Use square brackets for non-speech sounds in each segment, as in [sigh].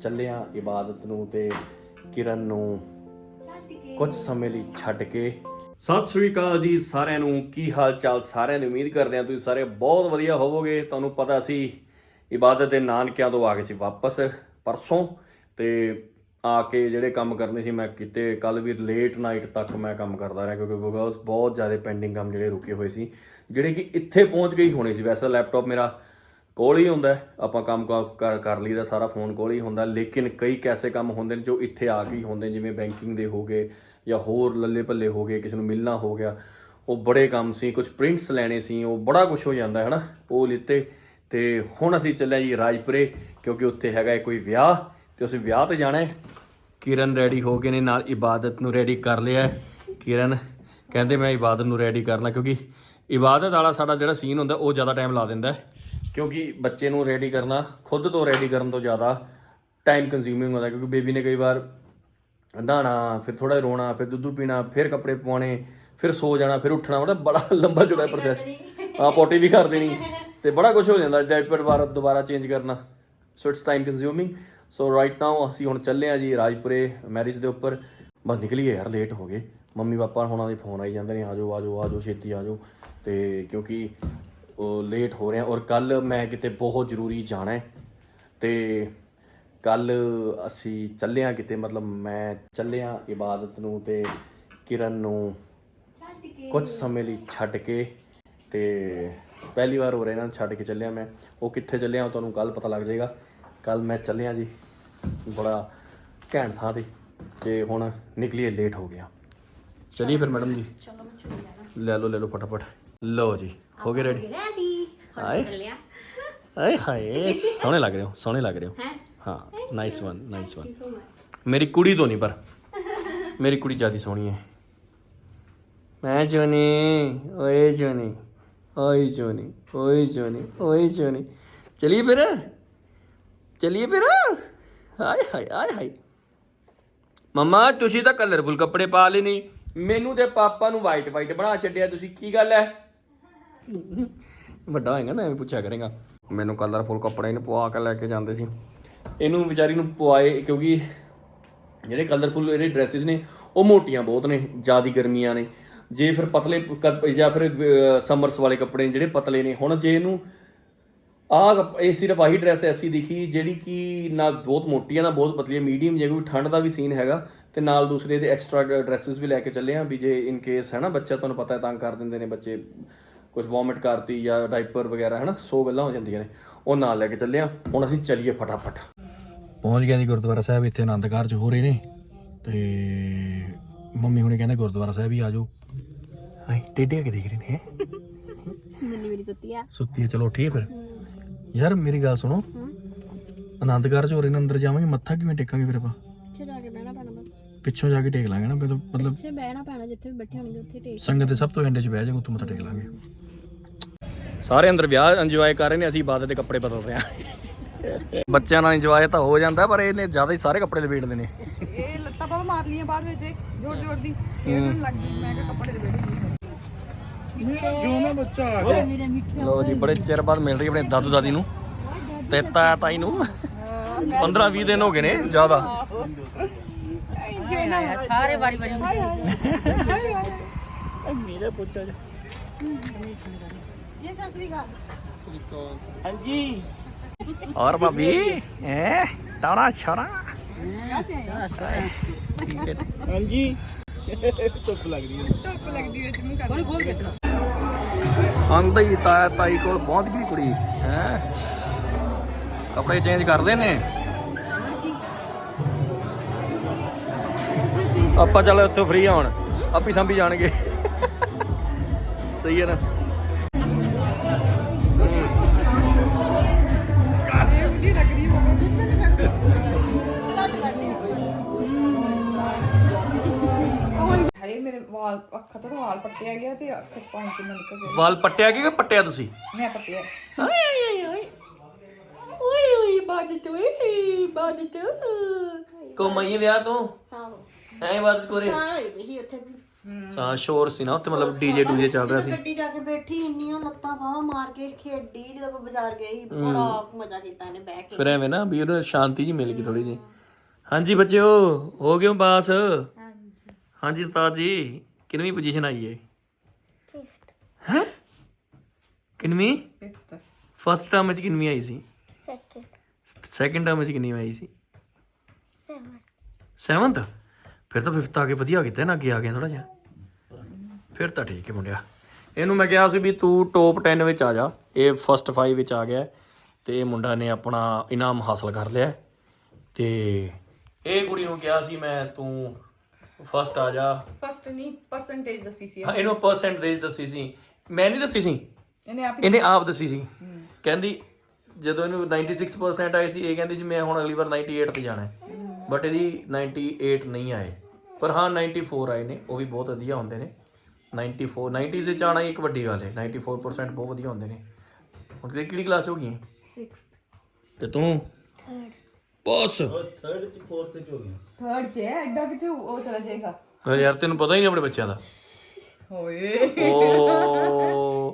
ਚੱਲਿਆ ਇਬਾਦਤ ਨੂੰ ਤੇ ਕਿਰਨ ਨੂੰ ਕੁਝ ਸਮੇਂ ਲਈ ਛੱਡ ਕੇ। ਸਤਿ ਸ੍ਰੀ ਅਕਾਲ ਜੀ ਸਾਰਿਆਂ ਨੂੰ, ਕੀ ਹਾਲ ਚਾਲ ਸਾਰਿਆਂ ਨੂੰ? ਉਮੀਦ ਕਰਦੇ ਹਾਂ ਤੁਸੀਂ ਸਾਰੇ ਬਹੁਤ ਵਧੀਆ ਹੋਵੋਗੇ। ਤੁਹਾਨੂੰ ਪਤਾ ਸੀ, ਇਬਾਦਤ ਦੇ ਨਾਨਕਿਆਂ ਤੋਂ ਆ ਗਏ ਸੀ ਵਾਪਸ ਪਰਸੋਂ ਤੇ ਆ ਕੇ ਜਿਹੜੇ ਕੰਮ ਕਰਨੇ ਸੀ ਮੈਂ ਕੀਤੇ ਕੱਲ ਵੀ ਲੇਟ ਨਾਈਟ ਤੱਕ ਮੈਂ ਕੰਮ ਕਰਦਾ ਰਿਹਾ ਕਿਉਂਕਿ ਬਿਕੋਜ਼ ਬਹੁਤ ਜ਼ਿਆਦਾ ਪੈਂਡਿੰਗ ਕੰਮ ਜਿਹੜੇ ਰੁਕੇ ਹੋਏ ਸੀ। ਜਿਹੜੇ ਕਿ ਇੱਥੇ ਪਹੁੰਚ ਗਈ ਹੋਣੇ ਸੀ। ਵੈਸੇ ਲੈਪਟਾਪ ਮੇਰਾ ਕੋਲ ਹੀ ਹੁੰਦਾ ਆਪਾਂ ਕੰਮ ਕ- ਕਰ ਕਰ ਲਈਦਾ, ਸਾਰਾ ਫੋਨ ਕੋਲ ਹੀ ਹੁੰਦਾ, ਲੇਕਿਨ ਕਈ ਕੈਸੇ ਕੰਮ ਹੁੰਦੇ ਨੇ ਜੋ ਇੱਥੇ ਆ ਕੇ ਹੀ ਹੁੰਦੇ ਜਿਵੇਂ ਬੈਂਕਿੰਗ ਦੇ ਹੋ ਗਏ ਜਾਂ ਹੋਰ ਲੱਲੇ ਭੱਲੇ ਹੋ ਗਏ, ਕਿਸੇ ਨੂੰ ਮਿਲਣਾ ਹੋ ਗਿਆ, ਉਹ ਬੜੇ ਕੰਮ ਸੀ ਕੁਝ ਪ੍ਰਿੰਟਸ ਲੈਣੇ ਸੀ, ਉਹ ਬੜਾ ਕੁਝ ਹੋ ਜਾਂਦਾ ਹੈ ਨਾ ਉਹ ਲਿੱਤੇ, ਤੇ ਹੁਣ ਅਸੀਂ ਚੱਲੇ ਜੀ ਰਾਜਪੁਰੇ, ਕਿਉਂਕਿ ਉੱਥੇ ਹੈਗਾ ਕੋਈ ਵਿਆਹ, ਤੇ ਅਸੀਂ ਵਿਆਹ ਤੇ ਜਾਣਾ ਹੈ। ਕਿਰਨ ਰੈਡੀ ਹੋ ਗਏ ਨੇ, ਨਾਲ ਇਬਾਦਤ ਨੂੰ ਰੈਡੀ ਕਰ ਲਿਆ ਕਿਰਨ ਕਹਿੰਦੇ ਮੈਂ ਇਬਾਦਤ ਨੂੰ ਰੈਡੀ ਕਰਨਾ, ਕਿਉਂਕਿ ਇਬਾਦਤ ਵਾਲਾ ਸਾਡਾ ਜਿਹੜਾ ਸੀਨ ਹੁੰਦਾ, ਉਹ ਜ਼ਿਆਦਾ ਟਾਈਮ ਲਾ ਦਿੰਦਾ ਹੈ। ਕਿਉਂਕਿ ਬੱਚੇ ਨੂੰ ਰੈਡੀ ਕਰਨਾ ਖੁਦ ਤੋਂ ਰੈਡੀ ਕਰਨ ਤੋਂ ਜ਼ਿਆਦਾ ਟਾਈਮ ਕੰਜ਼ਿਊਮਿੰਗ ਹੁੰਦਾ ਕਿਉਂਕਿ ਬੇਬੀ ਨੇ ਕਈ ਵਾਰ ਨਹਾਣਾ ਫਿਰ ਥੋੜਾ ਰੋਣਾ ਫਿਰ ਦੁੱਧ ਪੀਣਾ ਫਿਰ ਕੱਪੜੇ ਪਵਾਉਣੇ ਫਿਰ ਸੋ ਜਾਣਾ ਫਿਰ ਉੱਠਣਾ ਮਤਲਬ ਬੜਾ [laughs] ਲੰਬਾ ਚੌੜਾ ਪ੍ਰੋਸੈਸ ਆ ਪੋਟੀ ਵੀ ਕਰ ਦੇਣੀ [laughs] ਤੇ ਬੜਾ ਕੁਝ ਹੋ ਜਾਂਦਾ ਡਾਈਪਰ ਵਾਰ ਦੁਬਾਰਾ ਚੇਂਜ ਕਰਨਾ। So it's time consuming so right now ਅਸੀਂ ਹੁਣ ਚੱਲੇ ਆ ਜੀ ਰਾਜਪੁਰੇ ਮੈਰਿਜ ਦੇ ਉੱਪਰ। ਬਸ ਨਿਕਲੀਏ ਯਾਰ ਲੇਟ ਹੋ ਗਏ। ਮੰਮੀ ਪਾਪਾ ਹੁਣਾਂ ਦੇ ਫੋਨ ਆਈ ਜਾਂਦੇ ਨੇ ਆਜੋ ਆਜੋ ਆਜੋ ਛੇਤੀ ਆਜੋ ਤੇ ਕਿਉਂਕਿ ਲੇਟ ਹੋ ਰਹੇ ਔਰ ਕੱਲ ਮੈਂ ਕਿਤੇ ਬਹੁਤ ਜ਼ਰੂਰੀ ਜਾਣਾ ਹੈ ਤੇ ਕੱਲ ਅਸੀਂ ਚੱਲੇ ਆ ਕਿਤੇ ਮਤਲਬ ਮੈਂ ਚੱਲੇ ਆ ਇਬਾਦਤ ਨੂੰ ਤੇ ਕਿਰਨ ਨੂੰ ਕੁਝ ਸਮੇਂ ਲਈ ਛੱਡ ਕੇ ਤੇ ਪਹਿਲੀ ਵਾਰ ਹੋ ਰਿਹਾ ਇਹਨਾਂ ਨੂੰ ਛੱਡ ਕੇ ਚੱਲਿਆ ਮੈਂ। ਉਹ ਕਿੱਥੇ ਚੱਲਿਆ ਉਹ ਤੁਹਾਨੂੰ ਕੱਲ ਪਤਾ ਲੱਗ ਜਾਏਗਾ। ਕੱਲ ਮੈਂ ਚੱਲਿਆ ਜੀ ਬੜਾ ਘੈਂਟ ਥਾਂ ਤੇ ਤੇ ਹੁਣ ਨਿਕਲੀਏ ਲੇਟ ਹੋ ਗਿਆ। ਚਲਿਏ ਫਿਰ ਮੈਡਮ ਜੀ। ਲੈ ਲਓ ਲੈ ਲਓ ਫਟਾਫਟ। ਲਓ ਜੀ ਹੋ ਗਏ ਰੈਡੀ ਰੈਡੀ ਹਾਏ। ਚੱਲਿਆ ਆਏ ਹਾਏ ਸੋਹਣੇ ਲੱਗ ਰਹੇ ਹੋ ਸੋਹਣੇ ਲੱਗ ਰਹੇ ਹੋ। ਹੈ? ਹਾਂ ਨਾਈਸ ਵਨ ਨਾਈਸ ਵਨ ਮੇਰੀ ਕੁੜੀ ਤੋਂ ਨਹੀਂ ਪਰ ਮੇਰੀ ਕੁੜੀ ਜ਼ਿਆਦਾ ਸੋਹਣੀ ਹੈ। ਮੈਂ ਜੋਨੀ ਓਏ ਜੋਨੀ ਓਏ ਜੋਨੀ ਓਏ ਜੋਨੀ ਓਏ ਜੋਨੀ। ਚਲਿਏ ਫਿਰ? ਚਲਿਏ ਫਿਰ? ਹਾਏ ਹਾਏ ਹਾਏ ਹਾਏ। ਮਮਾ ਤੁਸੀਂ ਤਾਂ ਕਲਰਫੁਲ ਕੱਪੜੇ ਪਾ ਲਏ ਨਹੀਂ। ਮੈਨੂੰ ਤੇ ਪਾਪਾ ਨੂੰ ਵਾਈਟ ਵਾਈਟ ਬਣਾ ਛੱਡਿਆ ਤੁਸੀਂ ਕੀ ਗੱਲ ਹੈ? ਵੱਡਾ ਹੋਏਗਾ ਨਾ, ਐਵੇਂ ਪੁੱਛਿਆ ਕਰੇਗਾ। ਮੈਨੂੰ ਕਲਰਫੁਲ ਕੱਪੜੇ ਨੂੰ ਪਵਾ ਕੇ ਲੈ ਕੇ ਜਾਂਦੇ ਸੀ। ਇਹਨੂੰ ਵਿਚਾਰੀ ਨੂੰ ਪਵਾਏ ਕਿਉਂਕਿ ਜਿਹੜੇ ਕਲਰਫੁਲ ਇਹਦੇ ਡਰੈਸਸ ਨੇ, ਉਹ ਮੋਟੀਆਂ ਬਹੁਤ ਨੇ, ਜਿਆਦੀ ਗਰਮੀਆਂ ਨੇ। ਜੇ ਫਿਰ ਪਤਲੇ ਕ- ਜਾਂ ਫਿਰ ਸਮਰਸ ਵਾਲੇ ਕੱਪੜੇ ਜਿਹੜੇ ਪਤਲੇ ਨੇ, ਹੁਣ ਜੇ ਇਹਨੂੰ, ਆਹ ਇਹ ਸਿਰਫ ਆਹੀ ਡਰੈਸ ਐਸੀ ਦਿਖੀ, ਜਿਹੜੀ ਕਿ ਨਾ ਬਹੁਤ ਮੋਟੀ ਆ ਨਾ ਬਹੁਤ ਪਤਲੀ ਆ ਮੀਡੀਅਮ ਜੇ ਕੋਈ ਠੰਡ ਦਾ ਵੀ ਸੀਨ ਹੈਗਾ, ਤੇ ਨਾਲ ਦੂਸਰੇ ਦੇ ਐਕਸਟਰਾ ਡਰੈਸਸ ਵੀ ਲੈ ਕੇ ਚੱਲੇ ਆ, ਵੀ ਜੇ ਇਨ ਕੇਸ ਹੈ ਨਾ ਬੱਚਾ ਤੁਹਾਨੂੰ ਪਤਾ ਹੈ, ਤੰਗ ਕਰ ਦਿੰਦੇ ਨੇ ਬੱਚੇ। ਕੁਝ ਵੋਮਿਟ ਕਰਤੀ ਜਾਂ ਡਾਈਪਰ ਵਗੈਰਾ ਹੈ ਨਾ ਸੋ ਗੱਲਾਂ ਹੋ ਜਾਂਦੀਆਂ ਨੇ। ਉਹ ਨਾਲ ਲੈ ਕੇ ਚੱਲੇ ਆ ਹੁਣ ਅਸੀਂ ਚੱਲੀਏ ਫਟਾਫਟ। ਪਹੁੰਚ ਗਿਆ ਜੀ ਗੁਰਦੁਆਰਾ ਸਾਹਿਬ ਇੱਥੇ ਆਨੰਦ ਕਾਰਜ ਹੋ ਰਹੇ ਨੇ। ਤੇ ਮੰਮੀ ਹੁਣੇ ਕਹਿੰਦੇ ਗੁਰਦੁਆਰਾ ਸਾਹਿਬ ਹੀ ਆ ਜਾਓ। ਟੇਡੇ ਕੇ ਦੇਖ ਰਹੇ ਨੇ ਹੈਂ? ਨੰਨੀ ਮੇਰੀ ਸੁੱਤੀ ਆ। ਸੁੱਤੀ ਹੈ ਚਲੋ ਉੱਠੀਏ ਫਿਰ। ਯਾਰ ਮੇਰੀ ਗੱਲ ਸੁਣੋ। ਆਨੰਦ ਕਾਰਜ ਹੋ ਰਹੇ ਨੇ ਅੰਦਰ ਜਾਵਾਂਗੇ ਮੱਥਾ ਕਿਵੇਂ ਟੇਕਾਂਗੇ ਫਿਰ ਆਪਾਂ? ਪਿੱਛੇ ਜਾ ਕੇ ਬਹਿਣਾ ਪਿੱਛੋਂ ਜਾ ਕੇ ਟੇਕ ਲਾਂਗੇ ਨਾ ਮਤਲਬ ਪਿੱਛੇ ਬਹਿਣਾ ਪੈਣਾ ਜਿੱਥੇ ਵੀ ਬੈਠੇ ਹੋਣਗੇ ਉੱਥੇ ਟੇਕ ਸੰਗਤ ਦੇ ਸਭ ਤੋਂ ਐਂਡ 'ਚ ਬਹਿ ਜਾਗੇ ਉੱਥੋਂ ਮੱਥਾ ਟੇਕ ਲਾਂਗੇ। ਸਾਰੇ ਅੰਦਰ ਵਿਆਹ ਇੰਜੋਏ ਕਰ ਰਹੇ ਨੇ ਅਸੀਂ ਬਾਦ ਦੇ ਕੱਪੜੇ ਬਦਲ ਰਹੇ ਹਾਂ। ਬੱਚਿਆਂ ਨਾਲ ਇੰਜੋਏ ਤਾਂ ਹੋ ਜਾਂਦਾ ਪਰ ਇਹਨੇ ਜ਼ਿਆਦਾ ਹੀ ਸਾਰੇ ਕੱਪੜੇ ਲਪੇਟਦੇ ਨੇ ਇਹ ਲੱਤਾਂ ਬਾਹ ਮਾਰ ਲੀਆਂ ਬਾਅਦ ਵਿੱਚ ਜੋਰ ਜੋਰ ਦੀ। ਖੇਡਣ ਲੱਗ ਗਈ ਮੈਂ ਕਿਹਾ ਕੱਪੜੇ ਦੇ ਵੇੜੇ ਲੋ ਜੀ ਬੜੇ ਚਿਰ ਬਾਅਦ ਮਿਲ ਰਹੀ ਆਪਣੇ ਦਾਦੂ ਦਾਦੀ ਨੂੰ ਤੇ ਤਾਇਆ ਤਾਈ ਨੂੰ 15 20 ਦਿਨ ਹੋ ਗਏ ਨੇ ਜ਼ਿਆਦਾ। ਸਾਰੇ ਵਾਰੀ ਵਾਰੀ ਮੇਰੇ ਪੁੱਛਾ ਜੀ। ਇਹ ਸਸਰੀ ਗਾ ਹਾਂਜੀ। ਔਰ ਭਾਬੀ ਹੈ? ਤਾਰਾ ਛੜਾ ਹੈ ਹਾਂਜੀ। ਧੁੱਪ ਲੱਗਦੀ ਹੈ। ਧੁੱਪ ਲੱਗਦੀ ਵਿੱਚ ਮੂੰਹ ਕਰ ਕੋਈ ਖੋਲ ਦੇਖਣਾ ਆਂਦਾ ਹੀ ਤਾਇਆ ਤਾਈ ਕੋਲ ਪਹੁੰਚ ਗਈ ਕੁੜੀ ਹੈ? ਕੱਪੜੇ ਚੇਂਜ ਕਰਦੇ ਨੇ? ਆਪਾਂ ਚੱਲ ਉੱਥੋਂ ਫ੍ਰੀ ਹੁਣ। ਆਪੀ ਸੰਭੀ ਜਾਣਗੇ। ਸਹੀ ਹੈ ਨਾ। ਹਾਏ ਮੇਰੇ ਵਾਲ ਅੱਖਾਂ ਤੋਂ ਵਾਲ ਪੱਟਿਆ ਗਿਆ ਤੇ ਅੱਖ ਚ ਪਾਣੀ ਕਿੰਨਾ ਨਿਕਲ ਗਿਆ। ਵਾਲ ਪੱਟਿਆ ਕਿ ਪੱਟਿਆ ਤੁਸੀਂ? ਮੈਂ ਪੱਟਿਆ। ਓਏ ਓਏ ਓਏ ਓਏ ਓਏ ਬਾਦਤ ਕੋਮਈ ਵਿਆਹ ਤੋਂ? ਹਾਂ ਐ ਬਾਦਤ ਕੋਰੇ ਹਾਂ ਹੀ ਉੱਥੇ ਵੀ। ਸਾਂ ਸ਼ੋਰ ਸੀ ਨਾ ਉੱਥੇ ਮਤਲਬ ਡੀਜੇ ਡੂਜੇ ਚੱਲ ਰਿਹਾ ਸੀ। ਗੱਡੀ ਜਾ ਕੇ ਬੈਠੀ ਇੰਨੀਆਂ ਲੱਤਾਂ ਬਾਹਾਂ ਮਾਰ ਕੇ ਖੇਡੀ ਜਦੋਂ ਆਪਾਂ ਬਾਜ਼ਾਰ ਗਏ ਸੀ ਬੜਾ ਮਜ਼ਾ ਕੀਤਾ ਇਹਨੇ ਬਹਿ ਕੇ। ਫਿਰ ਐਵੇਂ ਨਾ ਵੀ ਉਹਨੂੰ ਸ਼ਾਂਤੀ ਜੀ ਮਿਲ ਗਈ ਥੋੜੀ ਜੀ ਹਾਂਜੀ ਬੱਚਿਓ ਹੋ ਗਏ ਹੋ ਪਾਸ? ਹਾਂਜੀ। ਹਾਂਜੀ ਉਸਤਾਦ ਜੀ ਕਿੰਨਵੀਂ ਪੋਜੀਸ਼ਨ ਆਈ ਹੈ? ਹੈ? ਕਿੰਨਵੀਂ? 5th ਫਸਟ ਟਰਮ ਵਿੱਚ ਕਿੰਨਵੀਂ ਆਈ ਸੀ? Second. ਸੈਕੰਡ ਟਰਮ ਵਿੱਚ ਕਿੰਨੀ ਆਈ ਸੀ? Seven. 7th ਫਿਰ ਤਾਂ 5th ਆ ਕੇ ਵਧੀਆ ਕੀਤਾ ਨਾ ਅੱਗੇ ਆ ਗਿਆ ਥੋੜਾ ਜਿਹਾ। ਫਿਰ ਤਾਂ ਠੀਕ ਹੈ ਮੁੰਡਿਆ। ਇਹਨੂੰ ਮੈਂ ਕਿਹਾ ਸੀ ਵੀ ਤੂੰ ਟੌਪ 10 ਵਿੱਚ ਆ ਜਾ। ਇਹ ਫਸਟ 5 ਵਿੱਚ ਆ ਗਿਆ। ਤੇ ਇਹ ਮੁੰਡਾ ਨੇ ਆਪਣਾ ਇਨਾਮ ਹਾਸਲ ਕਰ ਲਿਆ। ਤੇ ਇਹ ਕੁੜੀ ਨੂੰ ਕਿਹਾ ਸੀ ਮੈਂ ਤੂੰ ਫਸਟ ਆ ਜਾ। ਫਸਟ ਨਹੀਂ ਪਰਸੈਂਟੇਜ ਦੱਸੀ ਸੀ ਹਾਂ ਇਹਨੂੰ। ਪਰਸੈਂਟੇਜ ਦੱਸੀ ਸੀ। ਮੈਂ ਨਹੀਂ ਦੱਸੀ ਸੀ। ਇਹਨੇ ਆਪ ਇਹਨੇ ਆਪ ਦੱਸੀ ਸੀ। ਕਹਿੰਦੀ ਜਦੋਂ ਇਹਨੂੰ 96% ਆਏ ਸੀ ਇਹ ਕਹਿੰਦੀ ਸੀ ਮੈਂ ਹੁਣ ਅਗਲੀ ਵਾਰ 98 ਤੇ ਜਾਣਾ ਹੈ। ਬਟ ਇਹਦੀ 98 ਨਹੀਂ ਆਏ। ਪਰ ਹਾਂ 94 ਆਏ ਨੇ। ਉਹ ਵੀ ਬਹੁਤ ਵਧੀਆ ਹੁੰਦੇ ਨੇ। 94 90s ਵਿੱਚ ਆਣਾ ਇੱਕ ਵੱਡੀ ਗੱਲ ਹੈ। 94% ਬਹੁਤ ਵਧੀਆ ਹੁੰਦੇ ਨੇ। ਹੁਣ ਤੇ ਕਿਹੜੀ ਕਲਾਸ ਹੋ ਗਈ 6th ਤੇ ਤੂੰ? Third. ਬਸ। ਥਰਡ ਚ ਹੈ ਐਡਾ ਕਿਤੇ ਉਹ ਚਲਾ ਜਾਏਗਾ? ਯਾਰ ਤੈਨੂੰ ਪਤਾ ਹੀ ਨਹੀਂ ਆਪਣੇ ਬੱਚਿਆਂ ਦਾ। ਓਏ। ਓ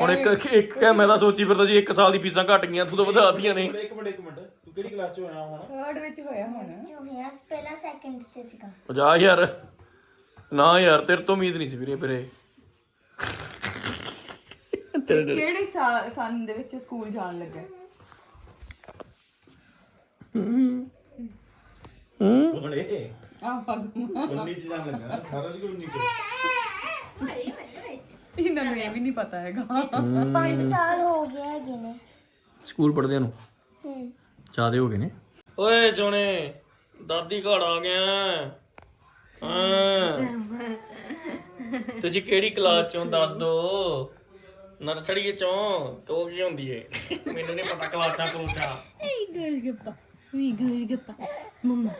ਹੁਣ ਇੱਕ ਇੱਕ ਮੈਂ ਤਾਂ ਸੋਚੀ ਫਿਰਦਾ ਸੀ ਇੱਕ ਸਾਲ ਦੀ ਫੀਸਾਂ ਘਟ ਗਈਆਂ ਤੂੰ ਤਾਂ ਵਧਾਤੀਆਂ ਨੇ। ਇੱਕ ਮਿੰਟ ਇੱਕ ਮਿੰਟ। ਤੂੰ ਕਿਹੜੀ ਕਲਾਸ ਚ ਹੋਇਆ ਹੁਣ? ਥਰਡ ਵਿੱਚ ਹੋਇਆ ਹੁਣ। ਜੋ ਹੋਇਆ ਪਹਿਲਾ ਸੈਕਿੰਡ ਸੇ ਸੀਗਾ। 50 ਯਾਰ ਨਾ ਯਾਰ ਤੇਰੇ ਤੋਂ ਉਮੀਦ ਨਹੀਂ ਸੀ ਵੀਰੇ ਵੀਰੇ। ਤੇਰੇ ਕਿਹੜੇ ਸਾਲ ਸੰਨ ਦੇ ਵਿੱਚ ਸਕੂਲ ਜਾਣ ਲੱਗਾ? ਹੁਣ? ਇਹ ਆਹ ਪੱਗ 19 ਚ ਜਾਣ ਲੱਗਾ 18 ਚ ਕਿ 19 ਚ? ਇਹਨਾਂ ਨੂੰ ਇਹ ਵੀ ਨਹੀਂ ਪਤਾ ਹੈਗਾ। ਪੰਜ ਸਾਲ ਹੋ ਗਏ ਹੈਗੇ ਨੇ ਸਕੂਲ ਪੜ੍ਹਦੇ ਨੂੰ। ਹੂੰ। ਜ਼ਿਆਦੇ ਹੋ ਗਏ ਨੇ। ਓਏ ਸੋਹਣੇ ਦਾਦੀ ਘੜ ਆ ਗਿਆ। ਹਾਂ। ਤੁਸੀਂ ਕਿਹੜੀ ਕਲਾਸ ਚੋਂ ਦੱਸ ਦੋ? ਨਰਸਰੀ ਚੋਂ ਤੋ ਕੀ ਹੁੰਦੀ ਏ? ਮੈਨੂੰ ਨਹੀਂ ਪਤਾ ਕਲਾਸਾਂ ਕੋਚਾ ਗਲਗੱਪਾ ਵੀ ਗਲਗੱਪਾ ਮੰਮਾ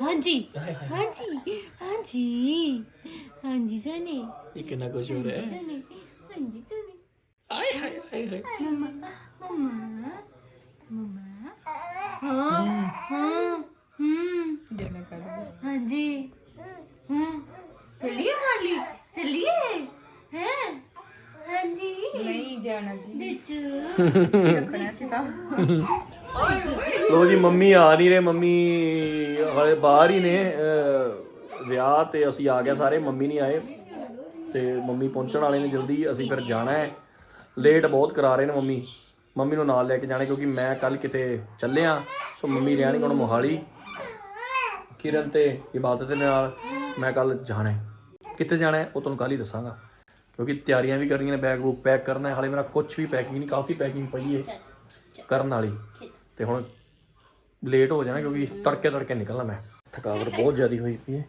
ਹਾਂਜੀ ਹਾਂਜੀ ਹਾਂਜੀ ਹਾਂਜੀ ਜਾਨੇ ਇਹ ਕਿੰਨਾ ਕੁਝ ਹੋ ਰਿਹਾ ਹੈ। ਜਾਨੇ ਹਾਂਜੀ ਜਾਨੇ ਆਏ ਹਾਏ ਹਾਏ ਹਾਏ। ਮੰਮਾ ਮੰਮਾ ਮੰਮਾ। ਹਾਂ ਹਾਂ। ਹੂੰ ਜਨਾ ਕਰ ਹਾਂਜੀ। ਹਾਂ। ਚੱਲੀਏ ਖਾਲੀ? ਚੱਲੀਏ? ਹੈ? ਹਾਂਜੀ। ਨਹੀਂ ਜਾਣਾ ਜੀ। ਵਿੱਚ। ਰੱਖਣਾ ਸੀ ਤਾਂ। ਲੋ ਜੀ ਮੰਮੀ ਆ ਨਹੀਂ ਰਹੇ। ਮੰਮੀ ਹਲੇ ਬਾਹਰ ਹੀ ਨੇ। ਅਹ, ਵਿਆਹ ਤੇ ਅਸੀਂ ਆ ਗਏ ਸਾਰੇ। ਮੰਮੀ ਨਹੀਂ ਆਏ। ਤੇ ਮੰਮੀ ਪਹੁੰਚਣ ਵਾਲੇ ਨੇ ਜਲਦੀ। ਅਸੀਂ ਫਿਰ ਜਾਣਾ ਹੈ। ਲੇਟ ਬਹੁਤ ਕਰਾ ਰਹੇ ਨੇ ਮੰਮੀ। ਮੰਮੀ ਨੂੰ ਨਾਲ ਲੈ ਕੇ ਜਾਣਾ ਕਿਉਂਕਿ ਮੈਂ ਕੱਲ ਕਿਤੇ ਚੱਲਿਆ ਸੋ ਮੰਮੀ ਰਹਿਣਗੇ ਹੁਣ ਮੋਹਾਲੀ। ਕਿਰਨ ਤੇ ਇਬਾਦਤ ਦੇ ਨਾਲ ਮੈਂ ਕੱਲ ਜਾਣਾ ਕਿੱਥੇ ਜਾਣਾ ਉਹ ਤੁਹਾਨੂੰ ਕੱਲ ਹੀ ਦੱਸਾਂਗਾ। ਕਿਉਂਕਿ ਤਿਆਰੀਆਂ ਵੀ ਕਰਨੀਆਂ ਨੇ ਬੈਗ ਬੁੱਕ ਪੈਕ ਕਰਨਾ ਹੈ। ਹਾਲੇ ਮੇਰਾ ਕੁਝ ਵੀ ਪੈਕਿੰਗ ਨਹੀਂ ਕਾਫੀ ਪੈਕਿੰਗ ਪਈ ਹੈ ਕਰਨ ਵਾਲੀ। ਤੇ ਹੁਣ ਲੇਟ ਹੋ ਜਾਣਾ ਕਿਉਂਕਿ ਤੜਕੇ ਤੜਕੇ ਨਿਕਲਣਾ ਮੈਂ। ਥਕਾਵਟ ਬਹੁਤ ਜ਼ਿਆਦੀ ਹੋਈ ਪਈ ਹੈ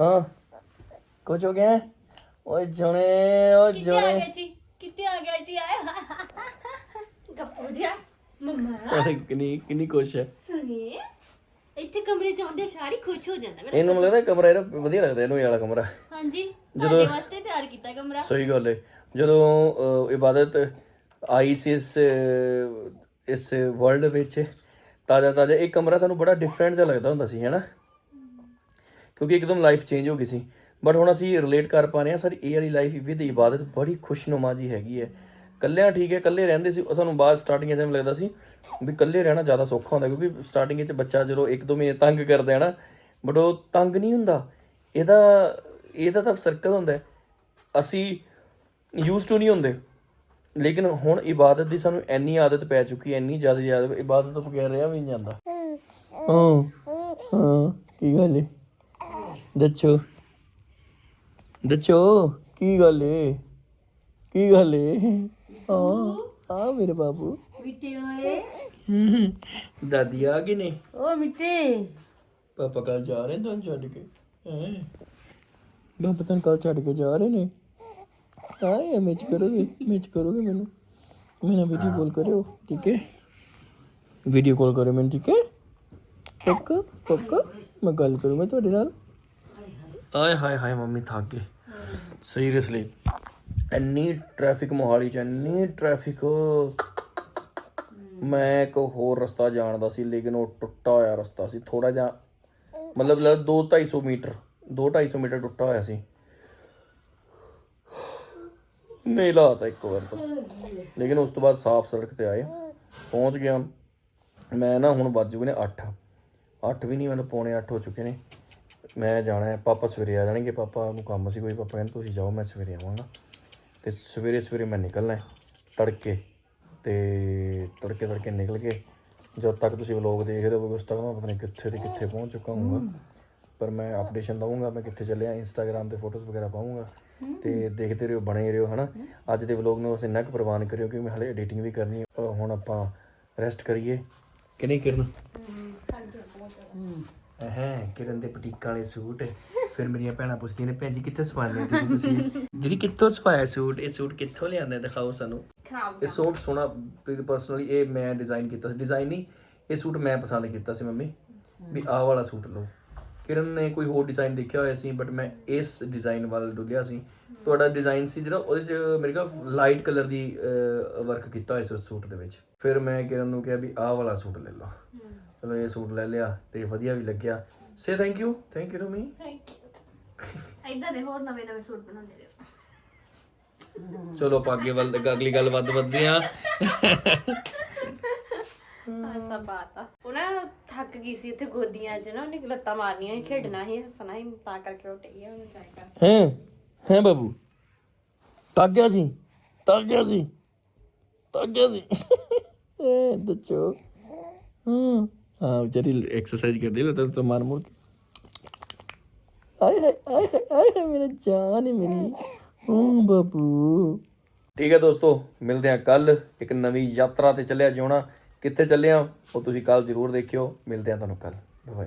ਹਾਂ ਕੁਝ ਹੋ ਗਿਆ? ਓਏ ਜਣੇ ਓ ਕਿੱਥੇ ਆ ਜਣੇ। ਗਿਆ ਜੀ? ਕਿੱਥੇ ਆ ਗਿਆ ਜੀ? ਆਏ ਗੱਪੂ ਜਿਆ ਮੰਮਾ। ਕਿੰਨੀ ਕਿੰਨੀ ਖੁਸ਼ ਹੈ। ਸੁਣੀ ਇੱਥੇ ਕਮਰੇ ਚ ਆਉਂਦੇ ਸਾਰੀ ਖੁਸ਼ ਹੋ ਜਾਂਦਾ ਮੇਰਾ ਇਹਨੂੰ ਮੈਨੂੰ ਲੱਗਦਾ ਕਮਰਾ ਇਹਦਾ ਵਧੀਆ ਲੱਗਦਾ ਇਹਨੂੰ ਇਹ ਵਾਲਾ ਕਮਰਾ। ਹਾਂਜੀ ਤੁਹਾਡੇ ਵਾਸਤੇ ਤਿਆਰ ਕੀਤਾ ਕਮਰਾ। ਸਹੀ ਗੱਲ ਹੈ ਜਦੋਂ ਅਹ, ਇਬਾਦਤ ਆਈ ਸੀ ਇਸ ਅਹ, ਇਸ ਵਰਲਡ ਵਿੱਚ ਤਾਜ਼ਾ ਤਾਜ਼ਾ ਇਹ ਕਮਰਾ ਸਾਨੂੰ ਬੜਾ ਡਿਫਰੈਂਟ ਜਿਹਾ ਲੱਗਦਾ ਹੁੰਦਾ ਸੀ ਹੈਨਾ? ਕਿਉਂਕਿ ਇੱਕਦਮ ਲਾਈਫ ਚੇਂਜ ਹੋ ਗਈ ਸੀ। ਬਟ ਹੁਣ ਅਸੀਂ ਰਿਲੇਟ ਕਰ ਪਾ ਰਹੇ ਹਾਂ ਸਾਡੀ ਇਹ ਵਾਲੀ ਲਾਈਫ ਵਿਦ ਇਬਾਦਤ ਬੜੀ ਖੁਸ਼ਨੁਮਾ ਜੀ ਹੈਗੀ ਹੈ। ਕੱਲਿਆਂ ਠੀਕ ਹੈ ਕੱਲੇ ਰਹਿੰਦੇ ਸੀ, ਉਹ ਸਾਨੂੰ ਬਾਅਦ ਸਟਾਰਟਿੰਗ 'ਚ ਐਵੇਂ ਲੱਗਦਾ ਸੀ ਵੀ ਕੱਲੇ ਰਹਿਣਾ ਜ਼ਿਆਦਾ ਸੌਖਾ ਹੁੰਦਾ ਕਿਉਂਕਿ ਸਟਾਰਟਿੰਗ 'ਚ ਬੱਚਾ ਜਦੋਂ 1-2 ਮਹੀਨੇ ਤੰਗ ਕਰਦਾ ਹੈ ਨਾ ਬਟ ਉਹ ਤੰਗ ਨਹੀਂ ਹੁੰਦਾ। ਇਹਦਾ ਇਹਦਾ ਤਾਂ ਸਰਕਲ ਹੁੰਦਾ ਅਸੀਂ ਯੂਜ਼ ਟੂ ਨਹੀਂ ਹੁੰਦੇ। ਲੇਕਿਨ ਹੁਣ ਇਬਾਦਤ ਦੀ ਸਾਨੂੰ ਇੰਨੀ ਆਦਤ ਪੈ ਚੁੱਕੀ ਹੈ, ਇੰਨੀ ਜ਼ਿਆਦਾ ਜ਼ਿਆਦਾ ਇਬਾਦਤ ਤੋਂ ਬਗੈਰ ਰਿਹਾ ਵੀ ਨਹੀਂ ਜਾਂਦਾ। ਹਾਂ ਹਾਂ, ਕੀ ਗੱਲ ਹੈ ਦੱਸੋ। ਦੱਸੋ, ਕੀ ਗੱਲ ਹੈ ਕੀ ਗੱਲ ਹੈ ਆ ਮੇਰੇ ਬਾਬੂ ਮਿੱਟੇ ਓਏ। ਹਮ, ਦਾਦੀ ਆ ਗਈ ਨੇ ਓ ਮਿੱਟੇ ਪਾਪਾ ਕੱਲ ਜਾ ਰਹੇ ਨੇ ਤੁਹਾਨੂੰ ਛੱਡ ਕੇ? ਹੈ? ਪਾਪਾ ਤੁਹਾਨੂੰ ਕੱਲ ਛੱਡ ਕੇ ਜਾ ਰਹੇ ਨੇ। ਆਏ ਮੈਚ ਕਰੋਗੇ ਮੈਚ ਕਰੋਗੇ ਮੈਨੂੰ। ਮੈਨਾਂ ਵੀਡੀਓ ਕਾਲ ਕਰਿਓ ਠੀਕ ਹੈ? ਵੀਡੀਓ ਕਾਲ ਕਰਿਓ ਮੈਨੂੰ ਠੀਕ ਹੈ? ਪੱਕਾ ਪੱਕਾ। ਮੈਂ ਗੱਲ ਕਰੂੰਗਾ ਤੁਹਾਡੇ ਨਾਲ। ਆਏ ਹਾਏ ਹਾਏ ਮੰਮੀ ਥੱਕ ਗਏ। ਸੀਰੀਅਸਲੀ ਇੰਨੀ ਟ੍ਰੈਫਿਕ ਮੋਹਾਲੀ ਚ, ਇੰਨੀ ਟ੍ਰੈਫਿਕ ਮੈਂ ਇੱਕ ਹੋਰ ਰਸਤਾ ਜਾਣਦਾ ਸੀ, ਲੇਕਿਨ ਉਹ ਟੁੱਟਾ ਹੋਇਆ ਰਸਤਾ ਸੀ ਥੋੜਾ ਜਿਹਾ ਮਤਲਬ ਲੱਗ 2 250 ਮੀਟਰ 2 250 ਮੀਟਰ ਟੁੱਟਾ ਹੋਇਆ ਸੀ। ਨਹੀਂ ਲਾਤਾ ਇੱਕ ਵਾਰ ਤਾਂ। ਲੇਕਿਨ ਉਸ ਤੋਂ ਬਾਅਦ ਸਾਫ਼ ਸੜਕ ਤੇ ਆਏ, ਪਹੁੰਚ ਗਿਆ। ਮੈਂ ਨਾ ਹੁਣ ਵੱਜ ਗਏ ਨੇ 8 8 ਵੀ ਨਹੀਂ, ਮੈਨੂੰ ਪੌਣੇ 8 ਹੋ ਚੁੱਕੇ ਨੇ। ਮੈਂ ਜਾਣਾ ਹੈ, ਪਾਪਾ ਸਵੇਰੇ ਆ ਜਾਣਗੇ, ਪਾਪਾ ਨੂੰ ਕੰਮ ਸੀ ਕੋਈ, ਪਾਪਾ ਕਹਿੰਦੇ ਤੁਸੀਂ ਜਾਓ, ਮੈਂ ਸਵੇਰੇ ਆਵਾਂਗਾ। ਤੇ ਸਵੇਰੇ ਸਵੇਰੇ ਮੈਂ ਨਿਕਲਣਾ ਹੈ ਤੜਕੇ ਤੇ ਤੜਕੇ ਤੜਕੇ ਨਿਕਲ ਕੇ ਜਦ ਤੱਕ ਤੁਸੀਂ ਵਲੌਗ ਦੇਖ ਰਹੇ ਹੋ ਉਸ ਤੱਕ ਮੈਂ ਪਤਾ ਨਹੀਂ ਕਿੱਥੇ ਤੇ ਕਿੱਥੇ ਪਹੁੰਚ ਚੁੱਕਾ ਹੂੰਗਾ ਪਰ ਮੈਂ ਅਪਡੇਸ਼ਨ ਦਵਾਂਗਾ ਮੈਂ ਕਿੱਥੇ ਚੱਲਿਆ ਇੰਸਟਾਗ੍ਰam ਤੇ ਫੋਟੋਜ਼ ਵਗੈਰਾ ਪਾਉਂਗਾ ਤੇ ਦੇਖਦੇ ਰਹੋ ਬਣੇ ਰਹੋ ਹਨਾ? ਅੱਜ ਦੇ ਵਲੌਗ ਨੂੰ ਅਸੀਂ ਨੱਕ ਪ੍ਰਵਾਨ ਕਰਿਓ ਕਿਉਂਕਿ ਮੈਂ ਹਲੇ ਐਡੀਟਿੰਗ ਵੀ ਕਰਨੀ ਹੈ। ਹੁਣ ਆਪਾਂ ਰੈਸਟ ਕਰੀਏ। ਕਿ ਨਹੀਂ ਕਿਰਨ? ਹੈ ਕਿਰਨ ਦੇ ਬੁਟੀਕਾਂ ਵਾਲੇ ਸੂਟ। ਫਿਰ ਮੇਰੀਆਂ ਭੈਣਾਂ ਪੁੱਛਦੀਆਂ ਨੇ ਭੈਣ ਜੀ ਕਿੱਥੇ ਸਵਾਉਂਦੇ ਹੋ ਤੁਸੀਂ? [laughs] ਦੀਦੀ ਕਿੱਥੋਂ ਸਵਾਇਆ ਸੂਟ? ਇਹ ਸੂਟ ਕਿੱਥੋਂ ਲਿਆਂਦਾ ਦਿਖਾਓ ਸਾਨੂੰ। ਖਰਾਬ ਇਹ ਸੂਟ ਸੋਹਣਾ ਪਰਸਨਲੀ ਇਹ ਮੈਂ ਡਿਜ਼ਾਈਨ ਕੀਤਾ ਸੀ। ਡਿਜ਼ਾਈਨ ਨਹੀਂ ਇਹ ਸੂਟ ਮੈਂ ਪਸੰਦ ਕੀਤਾ ਸੀ ਮੰਮੀ। ਵੀ ਆਹ ਵਾਲਾ ਸੂਟ ਲਓ। ਕਿਰਨ ਨੇ ਕੋਈ ਹੋਰ ਡਿਜ਼ਾਈਨ ਦੇਖਿਆ ਹੋਇਆ ਸੀ ਬਟ ਮੈਂ ਇਸ ਡਿਜ਼ਾਈਨ ਵੱਲ ਡੁੱਲਿਆ ਸੀ। ਤੁਹਾਡਾ ਡਿਜ਼ਾਈਨ ਸੀ ਜਿਹੜਾ ਉਹਦੇ ਚ ਮੇਰੇ ਕੋਲ ਲਾਈਟ ਕਲਰ ਦੀ ਵਰਕ ਕੀਤਾ ਹੋਇਆ ਸੀ ਉਸ ਸੂਟ ਦੇ ਵਿੱਚ। ਫਿਰ ਮੈਂ ਕਿਰਨ ਨੂੰ ਕਿਹਾ ਵੀ ਆਹ ਵਾਲਾ ਸੂਟ ਲੈ ਲਓ। ਚਲੋ ਇਹ ਸੂਟ ਲੈ ਲਿਆ ਤੇ ਵਧੀਆ ਵੀ ਲੱਗਿਆ। Say thank you thank you to me thank you ਇਦਾਂ ਦੇ ਹੋਰ ਨਵੇਂ ਨਵੇਂ ਸੂਟ ਬਣਾਉਂਦੇ ਰਹੋ ਚਲੋ ਆਪਾਂ ਅੱਗੇ ਵੱਲ ਅਗਲੀ ਗੱਲ ਵੱਧ ਵੱਧਦੇ ਆ ਐਸਾ ਬਾਤ ਆ। ਉਹ ਨਾ ਥੱਕ ਗਈ ਸੀ ਉੱਥੇ ਗੋਦੀਆਂ 'ਚ ਨਾ ਉਹਨੇ ਲੱਤਾਂ ਮਾਰਨੀਆਂ ਸੀ ਖੇਡਣਾ ਸੀ ਹੱਸਣਾ ਸੀ ਤਾਂ ਕਰਕੇ ਉੱਠ ਗਈ ਉਹਨੂੰ ਚਾਹੀਦਾ ਹੈ? ਹੈ ਬਾਬੂ? ਤੱਕ ਗਿਆ ਸੀ? ਤੱਕ ਗਿਆ ਸੀ? ਤੱਕ ਗਿਆ ਸੀ? ਏ ਦੱਚੋ ਹਾਂ। ਹਾਂ ਵਿਚਾਰੀ ਐਕਸਰਸਾਈਜ਼ ਕਰਦੀ ਲੈ ਤਾਂ ਮਾਰ ਮੁਰ ਕੇ। ਆਏ ਹਾਏ ਆਏ ਹਾਏ ਆਏ ਹਾਏ, ਮੇਰਾ ਜਾਨ ਹੈ ਮੇਰੀ। ਹਾਂ, ਬਾਬੂ। ਠੀਕ ਹੈ ਦੋਸਤੋ, ਮਿਲਦੇ ਆ ਕੱਲ ਇੱਕ ਨਵੀਂ ਯਾਤਰਾ ਤੇ ਚੱਲਿਆ ਜਿਉਣਾ। ਕਿੱਥੇ ਚੱਲਿਆ ਉਹ ਤੁਸੀਂ ਕੱਲ ਜ਼ਰੂਰ ਦੇਖਿਓ। ਮਿਲਦੇ ਆ ਤੁਹਾਨੂੰ ਕੱਲ ਬਾਏ